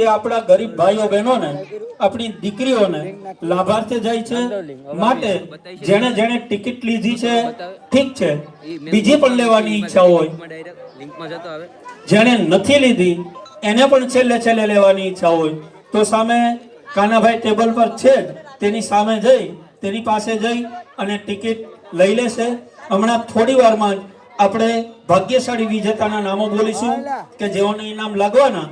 તે આપણા ગરીબ ભાઈઓ બહેનોને આપણી દીકરીઓને લાભાર્થે જાય છે. માટે જેણે જેણે ટિકિટ લીધી છે ઠીક છે. બીજી પણ લેવાની ઈચ્છા હોય. જેણે નથી લીધી એને પણ છેલ્લે છેલ્લે લેવાની ઈચ્છા હોય. તો સામે કાનાભાઈ ટેબલ પર છે તેની સામે જઈ તેની પાસે જઈ અને ટિકિટ લઈ લેશે. હમણાં થોડી વારમાં આપણે ભાગ્યશાળી વિજેતાના નામો બોલીશું કે જેઓને ઇનામ લાગવાના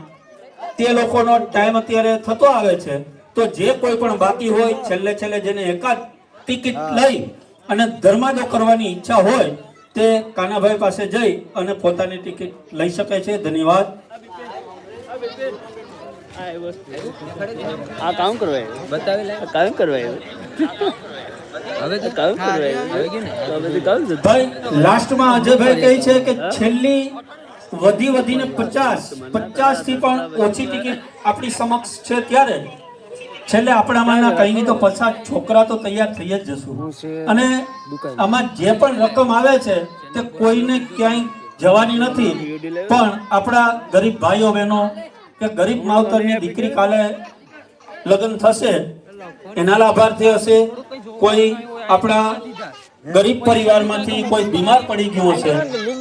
તે લોકોનો ટાઈમ અત્યારે થતો આવે છે. તો જે કોઈ પણ બાકી હોય છેલ્લે છેલ્લે જેને એકાદ ટિકિટ લઈ અને ધર્માદો કરવાની ઈચ્છા હોય તે કાનાભાઈ પાસે જઈ અને પોતાની ટિકિટ લઈ શકે છે. ધન્યવાદ. આ કામ કરવા બતાવી કામ કરવા હવે તો કામ કરવા આવી ગયું ને? હવે કામ ભાઈ લાસ્ટમાં અજયભાઈ કહે છે કે છેલ્લી વધી વધીને પચાસ. પચાસથી પણ ઓછી ટિકિટ આપણી સમક્ષ છે ત્યારે. છેલ્લે આપણામાંના કઈ તો પચાસ છોકરા તો તૈયાર થઈ જ જશું. અને આમાં જે પણ રકમ આવે છે તે કોઈને ક્યાંય જવાની નથી. પણ આપણા ગરીબ ભાઈઓ બહેનો કે ગરીબ માવતરની દીકરી કાલે લગ્ન થશે એના લાભાર્થી હશે. કોઈ આપણા ગરીબ પરિવારમાંથી કોઈ બીમાર પડી ગયો છે,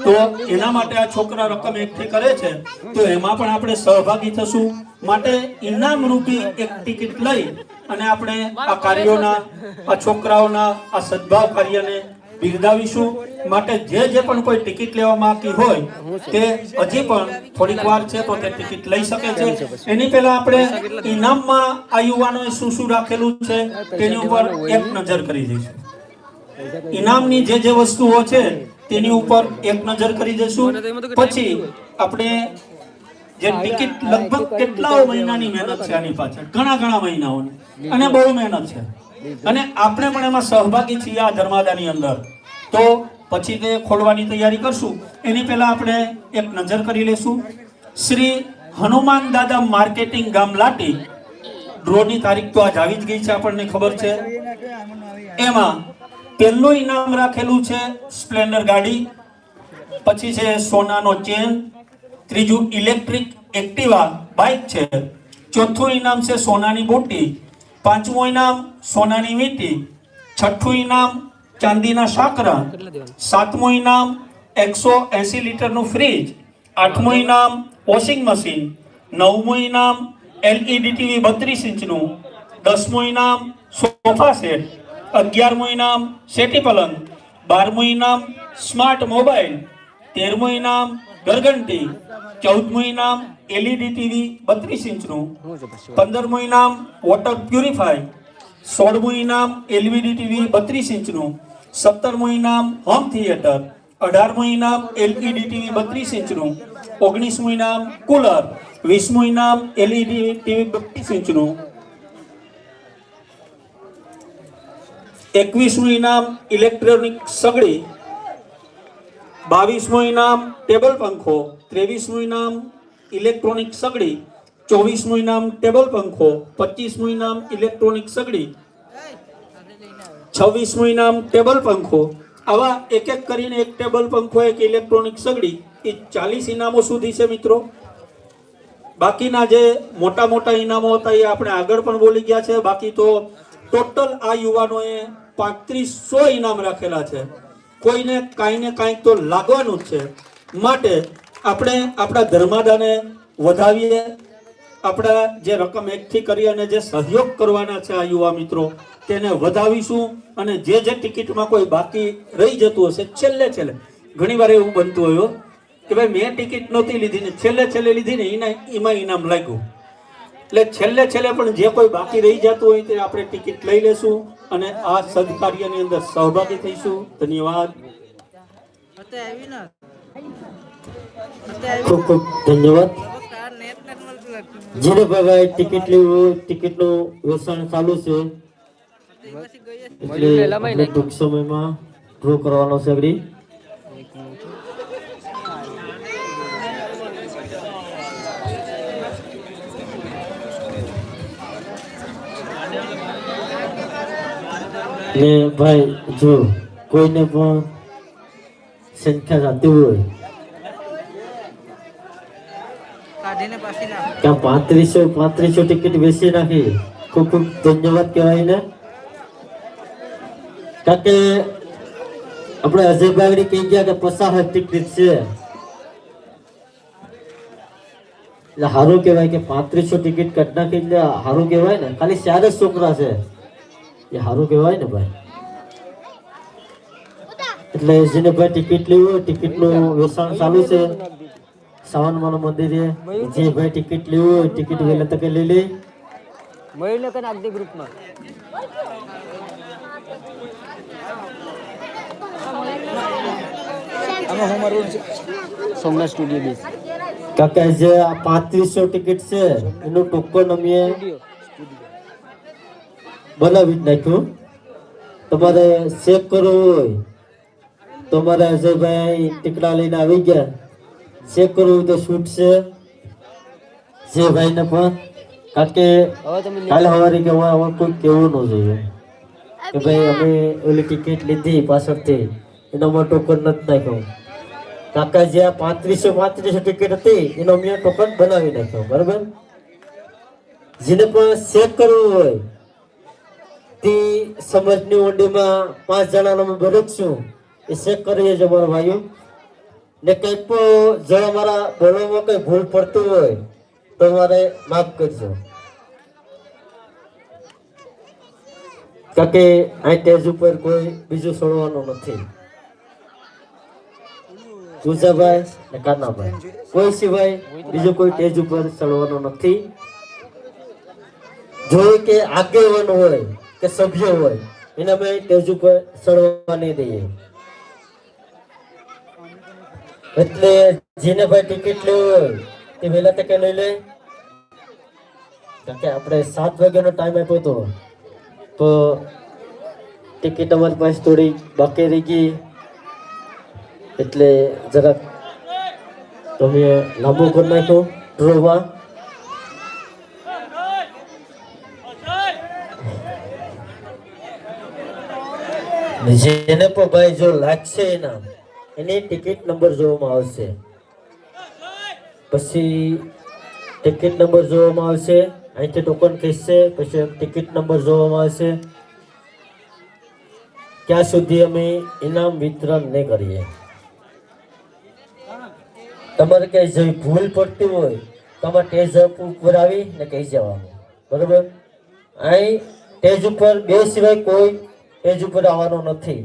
તો એના માટે આ છોકરા રકમ એકઠી કરે છે, તો એમાં પણ આપણે સહભાગી થશું. માટે ઇનામ રૂપી એક ટિકિટ લઈ અને આપણે આ કાર્યોના, આ છોકરાઓના, આ સદભાવ કાર્યને બિરદાવીશું. માટે જે જે પણ કોઈ ટિકિટ લેવા માંગતી હોય, તે હજી પણ થોડીક વાર છે તો તે ટિકિટ લઈ શકે છે. એની પહેલા આપણે ઇનામમાં આ યુવાનોએ શું શું રાખેલું છે, તેની ઉપર એક નજર કરી દઈશું. ઇનામની જે જે વસ્તુઓ છે, તેની ઉપર એક નજર કરી દઈશું પછી આપણે જે ટિકિટ લગભગ કેટલાઓ મહિનાની મહેનત છે આની પાછળ? ઘણા ઘણા મહિનાઓની. અને બહુ મહેનત છે. અને આપણે પણ એમાં સહભાગી છીએ આ ધર્માદાની અંદર. તો પછી તે ખોલવાની તૈયારી કરશું. એની પહેલા આપણે એક નજર કરી લેશું શ્રી હનુમાન દાદા માર્કેટિંગ ગામ લાટી. ડ્રોની તારીખ તો આજ આવી જ ગઈ છે આપણને ખબર છે. એમાં પહેલું ઇનામ રાખેલું છે સ્પ્લેન્ડર ગાડી. પછી છે સોનાનો ચેન. ત્રીજું ઇલેક્ટ્રિક એક્ટિવા બાઇક છે. ચોથું ઇનામ છે સોનાની બોટી. પાંચમું ઇનામ સોનાની વીંટી. છઠ્ઠું ઇનામ ચાંદીના સાકરા સાતમું ઇનામ એકસો એસી લીટરનું ફ્રીજ. આઠમું ઇનામ વોશિંગ મશીન. નવમું ઇનામ એલઈડી ટીવી બત્રીસ ઇંચનું. દસમું ઇનામ સોફા સેટ. અગિયારમું ઇનામ સેટી પલંગ બારમું ઇનામ સ્માર્ટ મોબાઈલ તેરમું ઇનામ ગરગંટી ચૌદમું ઇનામ એલઈડી ટીવી બત્રીસ ઇંચનું પંદરમું ઇનામ વોટર પ્યુરિફાય સોળમું ઇનામ એલઈડી ટીવી બત્રીસ ઇંચનું સત્તરમું ઇનામ હોમ થિયેટર અઢારમું ઇનામ એલઈડી ટીવી બત્રીસ ઇંચનું ઓગણીસમું ઇનામ કુલર વીસમું ઇનામ એલઈડી ટીવી બત્રીસ ઇંચનું એકવીસમું ઇનામ ઇલેક્ટ્રોનિક સગડી, બાવીસમું ઇનામ ટેબલ પંખો, ત્રેવીસમું ઇનામ ઇલેક્ટ્રોનિક સગડી, ચોવીસમું ઇનામ ટેબલ પંખો, પચીસમું ઇનામ ઇલેક્ટ્રોનિક સગડી, છવ્વીસમું ઇનામ ટેબલ પંખો. આવા એક એક કરીને એક ટેબલ પંખો, એક ઇલેક્ટ્રોનિક સગડી. એ ચાલીસ ઇનામો સુધી છે મિત્રો. બાકીના જે મોટા મોટા ઇનામો હતા એ આપણે આગળ પણ બોલી ગયા છે. બાકી તો ટોટલ આ યુવાનોએ પાંત્રીસો ઇનામ રાખેલા છે. કોઈને કાંઈ ને કાંઈક તો લાગવાનું જ છે. માટે આપણે આપણા ધર્માદાને વધાવીએ. આપણા જે રકમ એકઠી કરી અને જે સહયોગ કરવાના છે આ યુવા મિત્રો, તેને વધાવીશું અને જે જે ટિકિટમાં કોઈ બાકી રહી જતું હશે, છેલ્લે છેલ્લે. ઘણી વાર એવું બનતું હોય કે ભાઈ મેં ટિકિટ નહોતી લીધી ને છેલ્લે છેલ્લે લીધી ને એના એમાં ઇનામ લાગ્યું. એટલે છેલ્લે છેલ્લે પણ જે કોઈ બાકી રહી જતું હોય તે આપણે ટિકિટ લઈ લેશું. અને આ સદકાર્યની અંદર સહભાગી થઈશું. ધન્યવાદ. ખૂબ ખૂબ ધન્યવાદ. જેને ભાઈ ટિકિટ લેવું ટિકિટનું વેચાણ ચાલુ છે. એટલે ટૂંક સમયમાં ડ્રો કરવાનો છે આગળ. ને ભાઈ જો કોઈને પણ સંખ્યા જાતી હોય ત્યાં પાંત્રીસો પાંત્રીસો ટિકિટ વેચી નાખી ખૂબ ખૂબ ધન્યવાદ કહેવાય ને. કારણ કે આપણે અજયભાઈ કહી ગયા કે પચાસ ટિકિટ છે. એટલે સારું કહેવાય કે પાંત્રીસો ટિકિટ કાઢી નાખી એટલે સારું કહેવાય ને. ખાલી ચાર જ છોકરા છે. એ સારું કહેવાય ને ભાઈ? એટલે જેને ભાઈ ટિકિટ લેવી હોય ટિકિટનું વેચાણ ચાલુ છે. સાવનમાનું મંદિરે. જે ભાઈ ટિકિટ લેવી હોય ટિકિટ વહેલા તકે લઈ લે. ગ્રુપમાં. આમાં હું મારું સોમનાથ સ્ટુડિયો કાકા જે આ પાંત્રીસો ટિકિટ છે એનું ટોકન અમે બનાવી જ નાખ્યું. તમારે ચેક કરવું હોય. તો મારા અજયભાઈ ટીકડા લઈને આવી ગયા. ચેક કરવું હોય તો છૂટશે જે ભાઈને પણ. કારણ કે કાલે સવારે કે હવે હવે કોઈ કેવું ન જોઈએ. કે ભાઈ અમે ઓલી ટિકિટ લીધી પાછળથી. એનામાં ટોકન નથી નાખ્યો. કાકા જે આ પાંત્રીસો પાંત્રીસો ટિકિટ હતી એનો મેં ટોકન બનાવી નાખ્યો. બરાબર? જેને પણ ચેક કરવું હોય તે સમજની ઓંડીમાં પાંચ જણાનો અમે છું. એ ચેક કરીએ છીએ મારા ભાઈઓ. ને કંઈ પણ જો અમારા બોલવામાં કંઈ ભૂલ પડતી હોય તો મારે માફ કરજો. કારણ કે અહીં સ્ટેજ ઉપર કોઈ બીજું છોડવાનું નથી. પૂજાભાઈ ને કાનાભાઈ. કોઈ સિવાય બીજું કોઈ સ્ટેજ ઉપર ચડવાનું નથી. જો કે આગેવાન હોય કે સભ્ય હોય, એને અમે સ્ટેજ ઉપર ચડવા નહીં દઈએ. એટલે જેને ભાઈ ટિકિટ લેવી હોય, તે વહેલા તકે લઈ લે. કારણ કે આપણે સાત વાગ્યાનો ટાઈમ આપ્યો હતો, તો ટિકિટ અમારી પાસે થોડી બાકી રહી ગઈ. એટલે જરાક તમે લાંબુ કરી નાખ્યો ડ્રોમાં જેને પણ ભાઈ જો લાગશે એના, એની ટિકિટ નંબર જોવામાં આવશે. પછી ટિકિટ નંબર જોવામાં આવશે, અહીંથી ટોકન ખેંચશે, પછી ટિકિટ નંબર જોવામાં આવશે. ત્યાં સુધી અમે ઇનામ વિતરણ નહીં કરીએ. તમારે કઈ જે ભૂલ પડતી હોય તમારે ટેજ ઉપર આવી ને કહી જવાનું. બરોબર? અહીં ટેજ ઉપર બે સિવાય કોઈ ટેજ ઉપર આવવાનો નથી.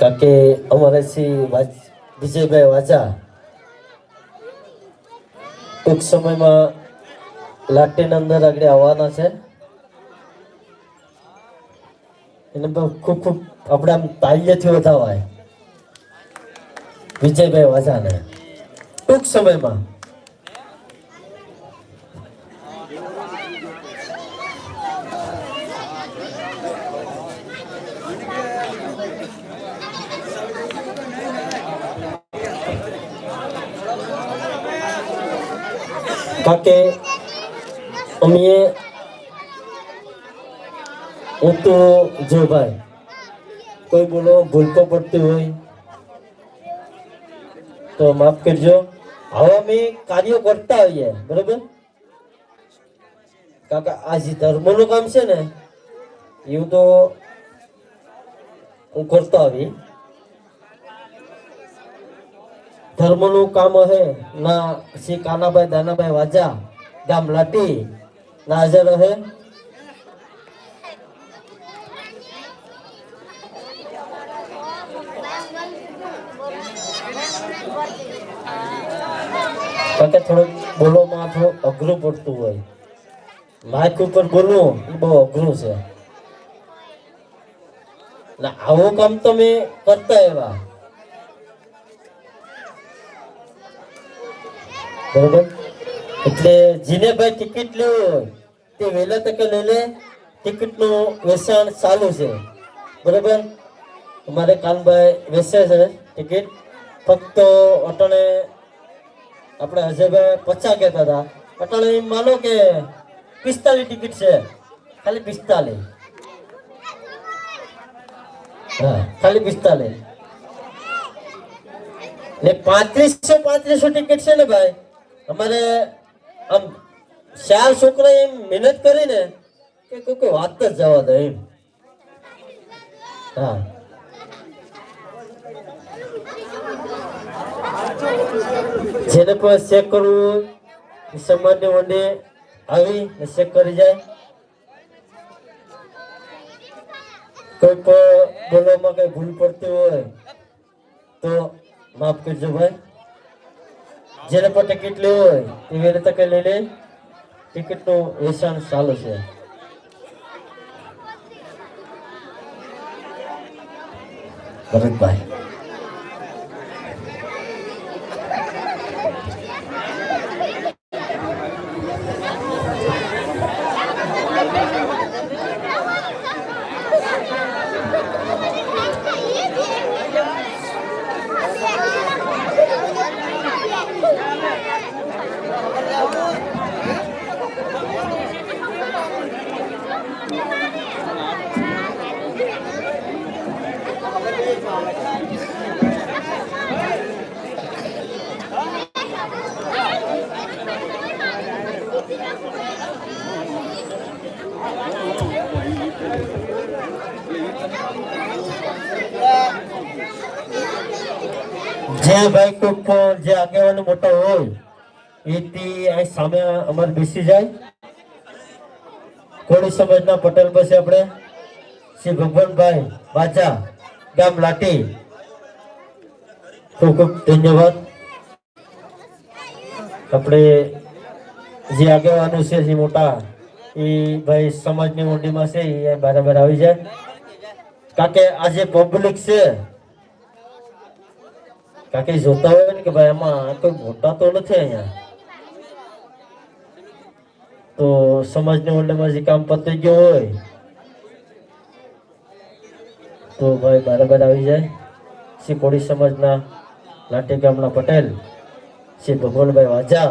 કારણ કે અમારે શ્રી વિજયભાઈ વાજા ટૂંક સમયમાં લાટીન અંદર આગળ આવવાના છે. એને પણ ખૂબ ખૂબ આપણે આમ તાલ્યથી વધાવાય. વિજયભાઈ વાજાને. ટૂંક સમયમાં કારણ કે અમે હું તો જો ભાઈ કોઈ બોલો ભૂલ તો પડતી હોય તો માફ કરજો હવે અમે કાર્યો કરતા હોઈએ બરોબર કાકા આ જે ધર્મનું કામ છે ને એવું તો હું કરતો આવી ધર્મનું કામ હે. ના, શ્રી કાનાભાઈ, દાનાભાઈ વાજા, ગામ લાટી, ના હાજર હે કે થોડુંક બોલવામાં થોડું અઘરું પડતું હોય. માઇક ઉપર બોલવું એ બહુ અઘરું છે. આવું કામ તો મેં કરતા એવા બરોબર? એટલે જેને ભાઈ ટિકિટ લેવી હોય, તે વહેલા તકે લઈ લે ટિકિટનું વેચાણ ચાલુ છે. બરોબર? અમારે કાનભાઈ વેચે છે ટિકિટ ફક્ત અટણે આપણે અજયભાઈ પચાસ કહેતા હતા. અટણે માનો કે પિસ્તાલીસ ટિકિટ છે. ખાલી પિસ્તાલીસ. હા, ખાલી પિસ્તાલીસ. ને પાંત્રીસો પાંત્રીસો ટિકિટ છે ને ભાઈ? અમારે આમ ચાર છોકરા એમ મહેનત કરીને કે કોઈ કોઈ વાત જ જવા દે એમ. હા. જેને પણ ચેક કરવું એ વંડે આવી ને ચેક કરી જાય. કોઈ પણ બોલવામાં કઈ ભૂલ પડતી હોય તો માફ કરજો ભાઈ. જેને પણ ટિકિટ લેવી હોય એવી રીતે કઈ લઈ લે. ટિકિટનું વેચાણ ચાલુ છે. ભરતભાઈ જે ભાઈ જે આગેવાનો મોટા હોય, એથી અહીં સામે અમારે બેસી જાય. કોળી સમાજના પટેલ પાસે આપણે શ્રી ભગવાનભાઈ બાજા ગામ લાટી. ખૂબ ખૂબ ધન્યવાદ. આપણે જે આગેવાનો છે, જે મોટા, એ ભાઈ સમાજની ઊંડીમાં છે, એ બરાબર આવી જાય. કારણ કે આ જે પબ્લિક છે. કાકે જોતા હોય ને કે ભાઈ એમાં કોઈ મોટા તો નથી અહીંયા? તો સમાજની ઓરડામાં જે કામ પતી ગયું હોય, તો ભાઈ બરાબર આવી જાય. શ્રી કોળી સમાજના લાટી ગામના પટેલ, શ્રી ભગવાનભાઈ વાજા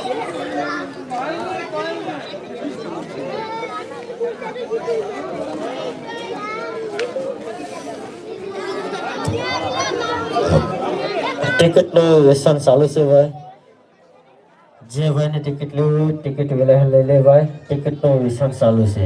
ટિકિટનું વ્યસન ચાલુ છે ભાઈ. જે ભાઈને ટિકિટ લેવું ટિકિટ વેલા લઈ લે ભાઈ ટિકિટનું વ્યસન ચાલુ છે.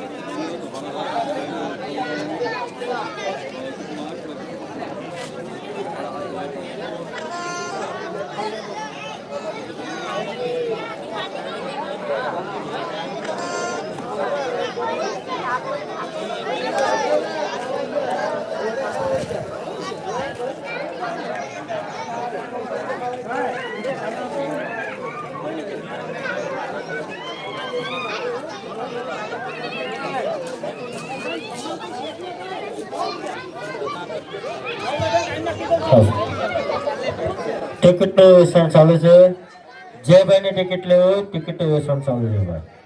ટિકિટનું વ્યસન ચાલુ છે જે ભાઈને ટિકિટ લેવું હોય ટિકિટનું વ્યસન ચાલુ છે ભાઈ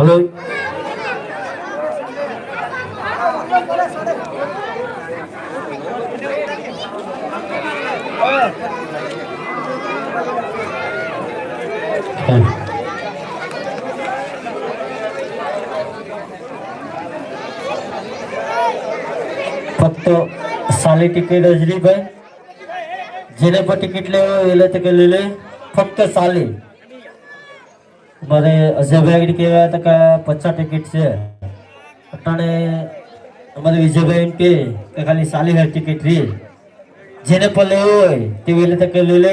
હલો. ફક્ત સાલી ટિકિટ હજરી ભાઈ જેને પણ ટિકિટ લેવો એ લે. ફક્ત સાલી. મારે અજયભાઈ કહેવાય હતા કે પચાસ ટિકિટ છે. અટાણે અમારે વિજયભાઈ એમ કે ખાલી સાલી હજાર ટિકિટ રહી જેને પણ લેવું હોય તે વહેલી તકે લઈ લે.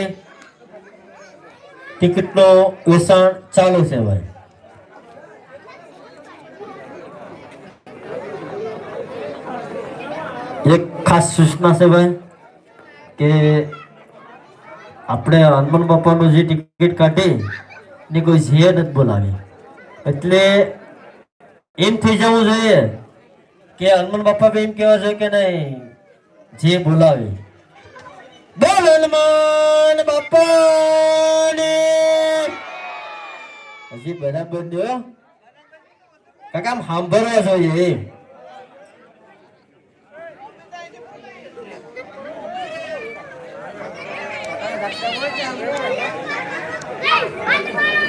ટિકિટનો વેચાણ ચાલુ છે ભાઈ. એક ખાસ સૂચના છે ભાઈ કે આપણે હનુમાન બાપાનું જે ટિકિટ કાઢી ને કોઈ જે નથી બોલાવી. એટલે એમ થઈ જવું જોઈએ કે હનુમાન બાપા બી એમ કહેવા છે કે નહીં, જે બોલાવી. બોલ હનુમાન બાપાને. હજી બરાબર જો કાકા, આમ સાંભળવા જોઈએ. એમ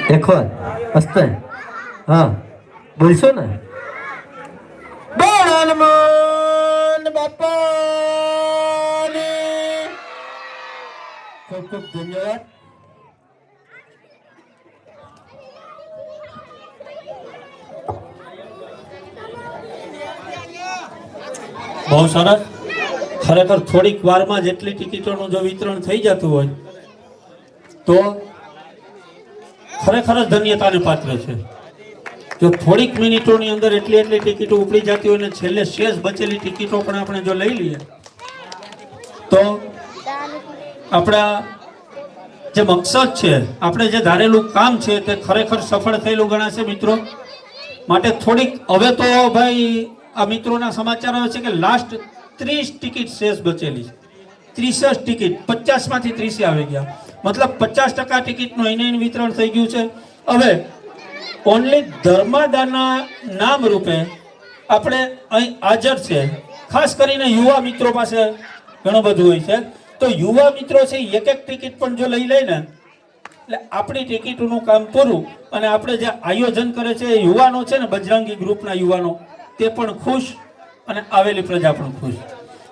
દેખો, મસ્ત હા. બોલશો ને? ખૂબ ખૂબ ધન્યવાદ. બહુ સરસ. ખરેખર થોડીક વારમાં જેટલી ટિકિટોનું જો વિતરણ થઈ જતું હોય, તો ખરેખર જ ધન્યતાને પાત્ર છે. જો થોડીક મિનિટોની અંદર એટલી એટલી ટિકિટો ઉપડી જતી હોય ને છેલ્લે શેષ બચેલી ટિકિટો પણ આપણે જો લઈ લઈએ, તો આપણા જે મકસદ છે, આપણે જે ધારેલું કામ છે તે ખરેખર સફળ થયેલું ગણાશે મિત્રો. માટે થોડીક, હવે તો ભાઈ આ મિત્રોના સમાચાર આવે છે કે લાસ્ટ ત્રીસ ટિકિટ શેષ બચેલી છે. ત્રીસ ટિકિટ, પચાસમાંથી ત્રીસે આવી ગયા. મતલબ પચાસ ટકા ટિકિટનું અહીં વિતરણ થઈ ગયું છે. હવે ઓનલી ધર્માદાના નામ રૂપે આપણે અહીં હાજર છે. ખાસ કરીને યુવા મિત્રો પાસે ઘણું બધું હોય છે. તો યુવા મિત્રો છે, એક એક ટિકિટ પણ જો લઈ લે ને, એટલે આપણી ટિકિટનું કામ પૂરું અને આપણે જે આયોજન કરે છે એ યુવાનો છે ને, બજરંગી ગ્રુપના યુવાનો, તે પણ ખુશ અને આવેલી પ્રજા પણ ખુશ.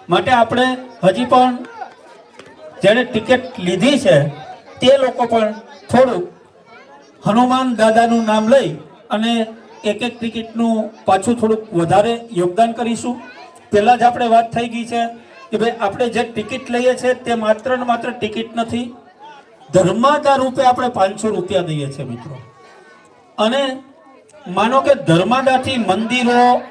માટે આપણે હજી પણ જેણે ટિકિટ લીધી છે, તે લોકો પણ થોડું હનુમાન દાદાનું નામ લઈ અને એક એક ટિકિટનું પાછું થોડુંક વધારે યોગદાન કરીશું. પહેલાં જ આપણે વાત થઈ ગઈ છે કે ભાઈ આપણે જે ટિકિટ લઈએ છીએ તે માત્ર ને માત્ર ટિકિટ નથી ધર્માદા રૂપે આપણે પાંચસો રૂપિયા દઈએ છીએ મિત્રો. અને માનો કે ધર્માદાથી મંદિરો,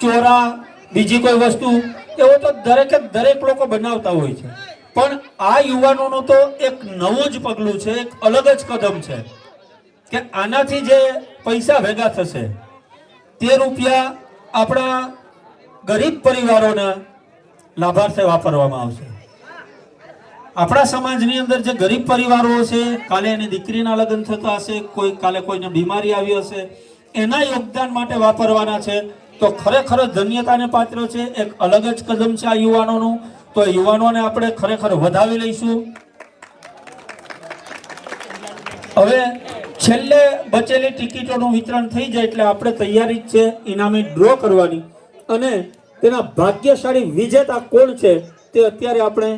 ચોરા, બીજી કોઈ વસ્તુ, એવો તો દરેકે દરેક લોકો બનાવતા હોય છે. પણ આ યુવાનોનું તો એક નવું જ પગલું છે, એક અલગ જ કદમ છે કે આનાથી જે પૈસા ભેગા થશે, તે રૂપિયા આપણા ગરીબ પરિવારોના લાભાર્થે વાપરવામાં આવશે. આપણા સમાજની અંદર જે ગરીબ પરિવારો છે કાલે એની દીકરીના લગ્ન થતા હશે, કોઈ કાલે કોઈને બીમારી આવી હશે, એના યોગદાન માટે વાપરવાના છે, તો ખરેખર ધન્યતાને પાત્ર છે, એક અલગ જ કદમ છે આ યુવાનોનું. તો યુવાનોને આપણે ખરેખર વધાવી લઈશું. હવે છેલ્લે બચેલી ટિકિટોનું વિતરણ થઈ જાય એટલે આપણે તૈયારી જ છે ઇનામી ડ્રો કરવાની. અને તેના ભાગ્યશાળી વિજેતા કોણ છે તે અત્યારે આપણે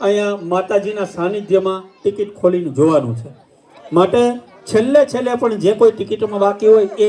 અહીંયા માતાજીના સાનિધ્યમાં ટિકિટ ખોલીને જોવાનું છે. માટે છેલ્લે છેલ્લે પણ જે કોઈ ટિકિટોમાં બાકી હોય એ